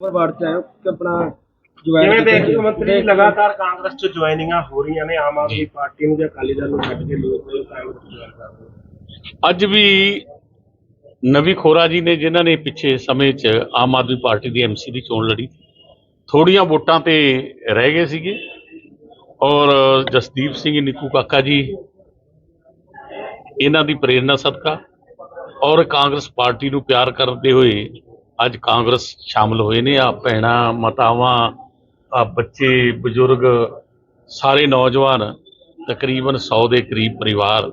Ward ਚ ਹੋ ਕਿ ਆਪਣਾ ਜਿਵੇਂ ਦੇਖਦੇ ਹੋ ਮੰਤਰੀ ਲਗਾਤਾਰ ਕਾਂਗਰਸ ਚ ਜੁਆਇਨਿੰਗਾਂ ਹੋ ਰਹੀਆਂ ਨੇ ਆਮ ਆਦਮੀ ਪਾਰਟੀ ਨੂੰ ਜਾਂ ਅਕਾਲੀ ਦਲ ਨੂੰ ਛੱਡ ਕੇ ਲੋਕ ਨੇ ਕਾਂਗਰਸ ਚ ਜੁਆਇਨ ਕਰ ਅੱਜ ਵੀ ਨਵੀ ਖੋਰਾ ਜੀ ਨੇ ਜਿਨ੍ਹਾਂ ਨੇ ਪਿੱਛੇ ਸਮੇਂ 'ਚ ਆਮ ਆਦਮੀ ਪਾਰਟੀ ਦੀ ਐਮਸੀ ਦੀ ਚੋਣ ਲੜੀ ਥੋੜੀਆਂ ਵੋਟਾਂ ਤੇ ਰਹਿ ਗਏ ਸੀਗੇ। ਔਰ ਜਸਦੀਪ ਸਿੰਘ ਨਿੱਕੂ ਕਾਕਾ ਜੀ ਇਹਨਾਂ ਦੀ ਪ੍ਰੇਰਣਾ ਸਦਕਾ ਔਰ ਕਾਂਗਰਸ ਪਾਰਟੀ ਨੂੰ ਪਿਆਰ ਕਰਦੇ ਹੋਏ ਅੱਜ ਕਾਂਗਰਸ ਸ਼ਾਮਲ ਹੋਏ ਨੇ ਆ ਭੈਣਾਂ, ਮਾਤਾਵਾਂ ਆ ਬੱਚੇ, ਬਜ਼ੁਰਗ, ਸਾਰੇ ਨੌਜਵਾਨ, ਤਕਰੀਬਨ 100 ਦੇ ਕਰੀਬ ਪਰਿਵਾਰ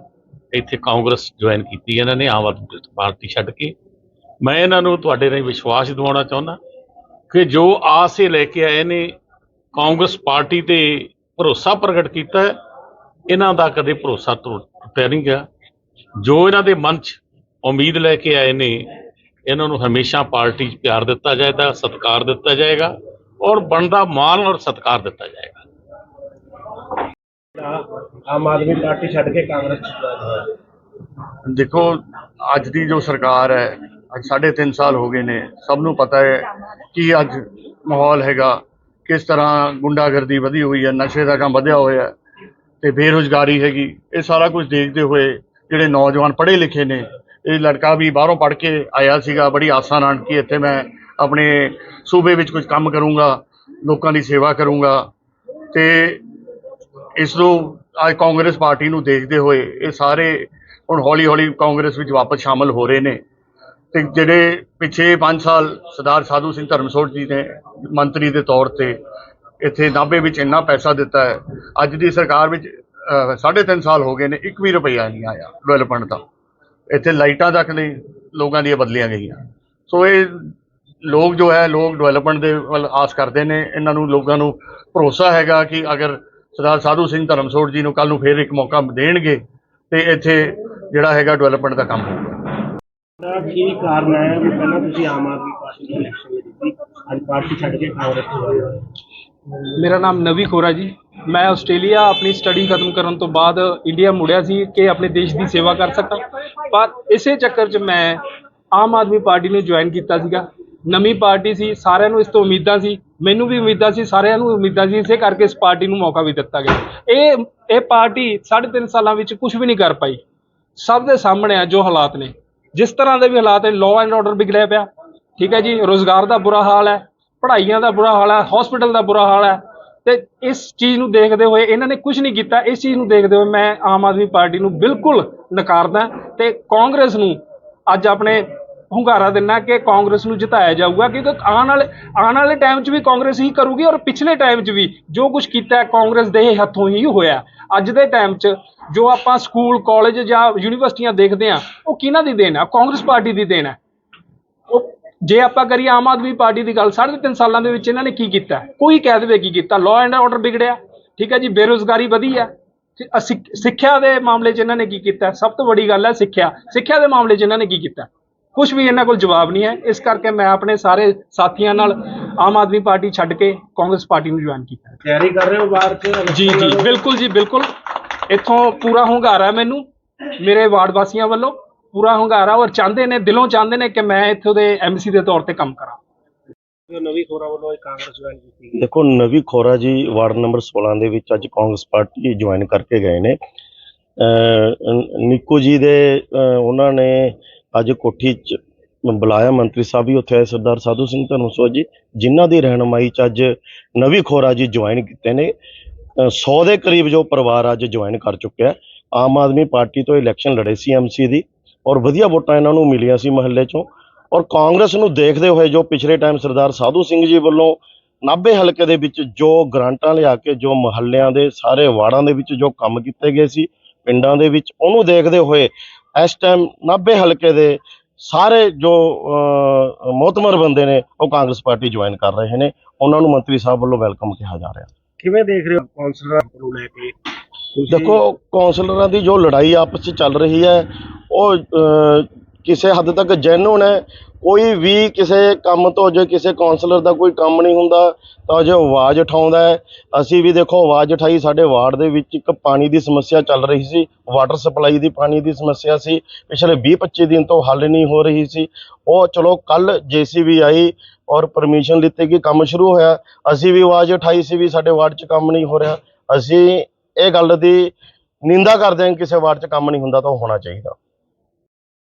ਇੱਥੇ ਕਾਂਗਰਸ ਜੁਆਇਨ ਕੀਤੀ ਇਹਨਾਂ ਨੇ, ਆਮ ਆਦਮੀ ਪਾਰਟੀ ਛੱਡ ਕੇ। ਮੈਂ ਇਹਨਾਂ ਨੂੰ ਤੁਹਾਡੇ ਰਾਹੀਂ ਵਿਸ਼ਵਾਸ ਦਿਵਾਉਣਾ ਚਾਹੁੰਦਾ ਕਿ ਜੋ ਆਸ ਇਹ ਲੈ ਕੇ ਆਏ ਨੇ, ਕਾਂਗਰਸ ਪਾਰਟੀ ਤੇ ਭਰੋਸਾ ਪ੍ਰਗਟ ਕੀਤਾ ਇਹਨਾਂ ਦਾ ਕਦੇ ਭਰੋਸਾ ਟੁੱਟ- ਟੁੱਟਿਆ ਨਹੀਂ ਗਿਆ। ਜੋ ਇਹਨਾਂ ਦੇ ਮਨ 'ਚ ਉਮੀਦ ਲੈ ਕੇ ਆਏ ਨੇ ਇਹਨਾਂ ਨੂੰ ਹਮੇਸ਼ਾ ਪਾਰਟੀ 'ਚ ਪਿਆਰ ਦਿੱਤਾ ਜਾਏਗਾ ਸਤਿਕਾਰ ਦਿੱਤਾ ਜਾਏਗਾ ਔਰ ਬਣਦਾ ਮਾਣ ਔਰ ਸਤਿਕਾਰ ਦਿੱਤਾ ਜਾਏਗਾ। ਆਮ ਆਦਮੀ ਪਾਰਟੀ ਛੱਡ ਕੇ ਕਾਂਗਰਸ ਚ ਦੇਖੋ ਅੱਜ ਦੀ ਜੋ ਸਰਕਾਰ ਹੈ ਅੱਜ 3.5 ਸਾਲ ਹੋ ਗਏ ਨੇ ਸਭ ਨੂੰ ਪਤਾ ਹੈ ਕਿ ਅੱਜ ਮਾਹੌਲ ਹੈਗਾ ਕਿਸ ਤਰ੍ਹਾਂ ਗੁੰਡਾਗਰਦੀ ਵਧੀ ਹੋਈ ਹੈ ਨਸ਼ੇ ਦਾ ਕੰਮ ਵਧਿਆ ਹੋਇਆ ਹੈ ਤੇ ਬੇਰੁਜ਼ਗਾਰੀ ਹੈਗੀ ਇਹ ਸਾਰਾ ਕੁਝ ਦੇਖਦੇ ਹੋਏ ਜਿਹੜੇ ਨੌਜਵਾਨ ਪੜ੍ਹੇ ਲਿਖੇ ਨੇ ਇਹ ਲੜਕਾ ਵੀ ਬਾਹਰੋਂ ਪੜ੍ਹ ਕੇ ਆਇਆ ਸੀਗਾ ਬੜੀ ਆਸਾਂ ਨਾਲ ਕਿ ਇੱਥੇ ਮੈਂ ਆਪਣੇ ਸੂਬੇ ਵਿੱਚ ਕੁਝ ਕੰਮ ਕਰੂੰਗਾ ਲੋਕਾਂ ਦੀ ਸੇਵਾ ਕਰੂੰਗਾ। ਤੇ ਇਸ ਨੂੰ ਅੱਜ ਕਾਂਗਰਸ ਪਾਰਟੀ ਨੂੰ ਦੇਖਦੇ ਹੋਏ ਇਹ ਸਾਰੇ ਹੁਣ ਹੌਲੀ ਹੌਲੀ ਕਾਂਗਰਸ ਵਿੱਚ ਵਾਪਸ ਸ਼ਾਮਲ ਹੋ ਰਹੇ ਨੇ। ਤੇ ਜਿਹੜੇ ਪਿਛੇ 5 ਸਾਲ ਸਰਦਾਰ ਸਾਧੂ ਸਿੰਘ ਧਰਮਸੋਤ ਜੀ ਨੇ ਮੰਤਰੀ ਦੇ ਤੌਰ ਤੇ ਇੱਥੇ ਨਾਭੇ ਵਿੱਚ ਇੰਨਾ ਪੈਸਾ ਦਿੱਤਾ ਹੈ ਅੱਜ ਦੀ ਸਰਕਾਰ ਵਿੱਚ ਅਹ, ਸਾਢੇ ਤਿੰਨ ਸਾਲ ਹੋ ਗਏ ਨੇ ਇੱਕ ਵੀ ਰੁਪਈਆ ਨਹੀਂ ਆਇਆ ਡਿਵੈਲਪਮੈਂਟ ਦਾ। ਇੱਥੇ ਲਾਈਟਾਂ ਤੱਕ ਨਹੀਂ ਲੋਕਾਂ ਦੀਆਂ ਬਦਲੀਆਂ ਗਈਆਂ। ਸੋ ਇਹ ਲੋਕ ਜੋ ਹੈ, ਲੋਕ ਡਿਵੈਲਪਮੈਂਟ ਦੇ ਵੱਲ ਆਸ ਕਰਦੇ ਨੇ। ਇਹਨਾਂ ਨੂੰ ਲੋਕਾਂ ਨੂੰ ਭਰੋਸਾ ਹੈਗਾ ਕਿ ਅਗਰ ਸਰਦਾਰ ਸਾਧੂ ਸਿੰਘ ਧਰਮਸੋੜ ਜੀ ਨੂੰ ਕੱਲ ਨੂੰ ਫੇਰ ਇੱਕ ਮੌਕਾ ਦੇਣਗੇ, ਤੇ ਇੱਥੇ ਜਿਹੜਾ ਹੈਗਾ ਡਿਵੈਲਪਮੈਂਟ ਦਾ ਕੰਮ ਹੋਊਗਾ। ਕੀ ਕਾਰਨ ਹੈ? ਵੀ ਪਹਿਲਾਂ ਤੁਸੀਂ ਆਮ ਆਦਮੀ ਪਾਰਟੀ ਦੀ ਇਲੈਕਸ਼ਨ ਲੜੀ ਅੱਜ ਪਾਰਟੀ ਛੱਡ ਕੇ ਕਾਂਗਰਸ ਚ ਮੇਰਾ ਨਾਮ ਨਵੀ ਖੋਰਾ ਜੀ। ਮੈਂ ਆਸਟ੍ਰੇਲੀਆ ਆਪਣੀ ਸਟੱਡੀ ਖਤਮ ਕਰਨ ਤੋਂ ਬਾਅਦ ਇੰਡੀਆ ਮੁੜਿਆ ਸੀ ਕਿ ਆਪਣੇ ਦੇਸ਼ ਦੀ ਸੇਵਾ ਕਰ ਸਕਾਂ ਪਰ ਇਸੇ ਚੱਕਰ 'ਚ ਮੈਂ ਆਮ ਆਦਮੀ ਪਾਰਟੀ ਨੂੰ ਜੁਆਇਨ ਕੀਤਾ ਸੀਗਾ। ਨਵੀਂ ਪਾਰਟੀ ਸੀ, ਸਾਰਿਆਂ ਨੂੰ ਇਸ ਤੋਂ ਉਮੀਦਾਂ ਸੀ। ਮੈਨੂੰ ਵੀ ਉਮੀਦਾਂ ਸੀ, ਸਾਰਿਆਂ ਨੂੰ ਉਮੀਦਾਂ ਸੀ। ਇਸੇ ਕਰਕੇ ਇਸ ਪਾਰਟੀ ਨੂੰ ਮੌਕਾ ਵੀ ਦਿੱਤਾ ਗਿਆ। ਇਹ ਇਹ ਪਾਰਟੀ 3.5 ਸਾਲਾਂ ਵਿੱਚ ਕੁਝ ਵੀ ਨਹੀਂ ਕਰ ਪਾਈ। ਸਭ ਦੇ ਸਾਹਮਣੇ ਆ ਜੋ ਹਾਲਾਤ ਨੇ। ਜਿਸ ਤਰ੍ਹਾਂ ਦੇ ਵੀ ਹਾਲਾਤ ਹੈ ਲਾਅ ਐਂਡ ਆਰਡਰ ਵਿਗੜਿਆ ਪਿਆ। ਠੀਕ ਹੈ ਜੀ, ਰੋਜ਼ਗਾਰ ਦਾ ਬੁਰਾ ਹਾਲ ਹੈ। ਪੜ੍ਹਾਈਆਂ ਦਾ ਬੁਰਾ ਹਾਲ ਹੈ ਹਸਪੀਟਲ ਦਾ ਬੁਰਾ ਹਾਲ ਹੈ। ਤੇ ਇਸ ਚੀਜ਼ ਨੂੰ ਦੇਖਦੇ ਹੋਏ ਇਹਨਾਂ ਨੇ ਕੁਝ ਨਹੀਂ ਕੀਤਾ। ਇਸ ਚੀਜ਼ ਨੂੰ ਦੇਖਦੇ ਹੋਏ ਮੈਂ ਆਮ ਆਦਮੀ ਪਾਰਟੀ ਨੂੰ ਬਿਲਕੁਲ ਨਕਾਰਦਾ ਤੇ ਕਾਂਗਰਸ ਨੂੰ ਅੱਜ ਆਪਣੇ ਹੁੰਗਾਰਾ ਦਿੰਨਾ ਕਿ ਕਾਂਗਰਸ ਨੂੰ ਜਿਤਾਇਆ ਜਾਊਗਾ, ਕਿਉਂਕਿ ਆਉਣ ਵਾਲੇ ਆਉਣ ਵਾਲੇ ਟਾਈਮ 'ਚ ਵੀ ਕਾਂਗਰਸ ਹੀ ਕਰੂਗੀ ਔਰ ਪਿਛਲੇ ਟਾਈਮ 'ਚ ਵੀ ਜੋ ਕੁਝ ਕੀਤਾ ਕਾਂਗਰਸ ਦੇ ਹੱਥੋਂ ਹੀ ਹੋਇਆ। ਅੱਜ ਦੇ ਟਾਈਮ 'ਚ ਜੋ ਆਪਾਂ ਸਕੂਲ ਕਾਲਜ ਜਾਂ ਯੂਨੀਵਰਸਿਟੀਆਂ ਦੇਖਦੇ ਆ ਉਹ ਕਿਹਨਾਂ ਦੀ ਦੇਣ ਹੈ? ਕਾਂਗਰਸ ਪਾਰਟੀ ਦੀ ਦੇਣ ਹੈ। ਜੇ ਆਪਾਂ ਕਰੀਏ ਆਮ ਆਦਮੀ ਪਾਰਟੀ ਦੀ ਗੱਲ ਸਾਢੇ ਤਿੰਨ ਸਾਲਾਂ ਦੇ ਵਿੱਚ ਇਹਨਾਂ ਨੇ ਕੀ ਕੀਤਾ? ਕੋਈ ਕਹਿ ਦੇਵੇ ਕੀ ਕੀਤਾ? ਲਾਅ ਐਂਡ ਆਰਡਰ ਵਿਗੜਿਆ। ਠੀਕ ਹੈ ਜੀ ਬੇਰੋਜ਼ਗਾਰੀ ਵਧੀ ਹੈ। ਸਿੱਖਿਆ ਦੇ ਮਾਮਲੇ 'ਚ ਇਹਨਾਂ ਨੇ ਕੀ ਕੀਤਾ? ਸਭ ਤੋਂ ਵੱਡੀ ਗੱਲ ਹੈ ਸਿੱਖਿਆ। ਸਿੱਖਿਆ ਦੇ ਮਾਮਲੇ 'ਚ ਇਹਨਾਂ ਨੇ ਕੀ ਕੀਤਾ? ਕੁਝ ਵੀ ਇਹਨਾਂ ਕੋਲ ਜਵਾਬ ਨਹੀਂ ਹੈ। ਇਸ ਕਰਕੇ ਮੈਂ ਆਪਣੇ ਸਾਰੇ ਸਾਥੀਆਂ ਨਾਲ ਆਮ ਆਦਮੀ ਪਾਰਟੀ ਛੱਡ ਕੇ ਕਾਂਗਰਸ ਪਾਰਟੀ ਨੂੰ ਜੁਆਇਨ ਕੀਤਾ। ਤਿਆਰੀ ਕਰ ਰਹੇ ਹੋ ਬਾਹਰ ਚ ਜੀ ਜੀ ਬਿਲਕੁਲ ਜੀ ਬਿਲਕੁਲ। ਇੱਥੋਂ ਪੂਰਾ ਹੁੰਗਾਰਾ ਮੈਨੂੰ ਮੇਰੇ ਵਾਰਡ ਵਾਸੀਆਂ ਵੱਲੋਂ। ਪੂਰਾ ਹੁੰਗਾਰਾ ਔਰ ਚਾਹੁੰਦੇ ਨੇ ਦਿਲੋਂ ਚਾਹੁੰਦੇ ਨੇ ਕਿ ਮੈਂ ਇੱਥੋਂ ਦੇ ਐਮਸੀ ਦੇ ਤੌਰ ਤੇ ਕੰਮ ਕਰਾਂ। ਨਵੀਂ ਖੋਰਾ ਵੱਲੋਂ ਕਾਂਗਰਸ ਜੁਆਇਨ ਕੀਤੀ ਗਈ। ਦੇਖੋ ਨਵੀ ਖੋਰਾ ਜੀ ਵਾਰਡ ਨੰਬਰ 16 ਦੇ ਵਿੱਚ ਅੱਜ ਕਾਂਗਰਸ ਪਾਰਟੀ ਜੁਆਇਨ ਕਰਕੇ ਗਏ ਨੇ। ਨਿੱਕੂ ਜੀ ਦੇ ਉਹਨਾਂ ਨੇ ਅੱਜ ਕੋਠੀ 'ਚ ਬੁਲਾਇਆ। ਮੰਤਰੀ ਸਾਹਿਬ ਵੀ ਉੱਥੇ ਆਏ ਸਰਦਾਰ ਸਾਧੂ ਸਿੰਘ ਧਰਮਸੋਤ ਜੀ ਜਿਨ੍ਹਾਂ ਦੀ ਰਹਿਨਮਾਈ 'ਚ ਅੱਜ ਨਵੀ ਖੋਰਾ ਜੀ ਜੁਆਇਨ ਕੀਤੇ ਨੇ। 100 ਦੇ ਕਰੀਬ ਜੋ ਪਰਿਵਾਰ ਅੱਜ ਜੁਆਇਨ ਕਰ ਚੁੱਕਿਆ। ਆਮ ਆਦਮੀ ਪਾਰਟੀ ਤੋਂ ਇਲੈਕਸ਼ਨ ਲੜੇ ਸੀ ਐਮਸੀ ਦੀ। ਔਰ ਵਧੀਆ ਵੋਟਾਂ ਇਹਨਾਂ ਨੂੰ ਮਿਲੀਆਂ ਸੀ ਮਹੱਲੇ 'ਚੋਂ। ਔਰ ਕਾਂਗਰਸ ਨੂੰ ਦੇਖਦੇ ਹੋਏ ਜੋ ਪਿਛਲੇ ਟਾਈਮ ਸਰਦਾਰ ਸਾਧੂ ਸਿੰਘ ਜੀ ਵੱਲੋਂ ਨਾਭੇ ਹਲਕੇ ਦੇ ਵਿੱਚ ਜੋ ਗ੍ਰਾਂਟਾਂ ਲਿਆ ਕੇ ਜੋ ਮਹੱਲਿਆਂ ਦੇ ਸਾਰੇ ਵਾਰਡਾਂ ਦੇ ਵਿੱਚ ਜੋ ਕੰਮ ਕੀਤੇ ਗਏ ਸੀ ਪਿੰਡਾਂ ਦੇ ਵਿੱਚ ਉਹਨੂੰ ਦੇਖਦੇ ਹੋਏ ਇਸ ਟਾਈਮ ਨਾਭੇ ਹਲਕੇ ਦੇ ਸਾਰੇ ਜੋ ਅਹ, ਮੋਹਤਮਰ ਬੰਦੇ ਨੇ ਉਹ ਕਾਂਗਰਸ ਪਾਰਟੀ ਜੁਆਇਨ ਕਰ ਰਹੇ ਨੇ। ਉਹਨਾਂ ਨੂੰ ਮੰਤਰੀ ਸਾਹਿਬ ਵੱਲੋਂ ਵੈਲਕਮ ਕਿਹਾ ਜਾ ਰਿਹਾ। ਕਿਵੇਂ ਦੇਖ ਰਹੇ ਹੋ ਕੌਂਸਲਰਾਂ ਨੂੰ ਲੈ ਕੇ? ਦੇਖੋ ਕੌਂਸਲਰਾਂ ਦੀ ਜੋ ਲੜਾਈ ਆਪਸ ਵਿੱਚ ਚੱਲ ਰਹੀ ਹੈ ਉਹ ਕਿਸੇ ਹੱਦ ਤੱਕ ਜੈਨੂਨ ਹੈ, ਕੋਈ ਵੀ ਕਿਸੇ ਕੰਮ ਤੋਂ ਜੇ ਕਿਸੇ ਕਾਉਂਸਲਰ ਦਾ ਕੋਈ ਕੰਮ ਨਹੀਂ ਹੁੰਦਾ, ਤਾਂ ਜੇ ਆਵਾਜ਼ ਉਠਾਉਂਦਾ ਹੈ, ਅਸੀਂ ਵੀ ਦੇਖੋ ਆਵਾਜ਼ ਉਠਾਈ, ਸਾਡੇ ਵਾਰਡ ਦੇ ਵਿੱਚ ਇੱਕ ਪਾਣੀ ਦੀ ਸਮੱਸਿਆ ਚੱਲ ਰਹੀ ਸੀ ਵਾਟਰ ਸਪਲਾਈ ਦੀ ਪਾਣੀ ਦੀ ਸਮੱਸਿਆ ਸੀ, ਪਿਛਲੇ 20-25 ਦਿਨ ਤੋਂ ਹੱਲ ਨਹੀਂ ਹੋ ਰਹੀ ਸੀ, ਉਹ ਚਲੋ ਕੱਲ ਜੀਸੀਬੀ ਆਈ ਔਰ ਪਰਮਿਸ਼ਨ ਲਿੱਤੀ ਕਿ ਕੰਮ ਸ਼ੁਰੂ ਹੋਇਆ, ਅਸੀਂ ਵੀ ਆਵਾਜ਼ ਉਠਾਈ ਸੀ ਵੀ ਸਾਡੇ ਵਾਰਡ 'ਚ ਕੰਮ ਨਹੀਂ ਹੋ ਰਿਹਾ, ਅਸੀਂ ਇਹ ਗੱਲ ਦੀ ਨਿੰਦਾ ਕਰਦੇ ਹਾਂ ਕਿਸੇ ਵਾਰਡ 'ਚ ਕੰਮ ਨਹੀਂ ਹੁੰਦਾ ਤਾਂ ਉਹ ਹੋਣਾ ਚਾਹੀਦਾ।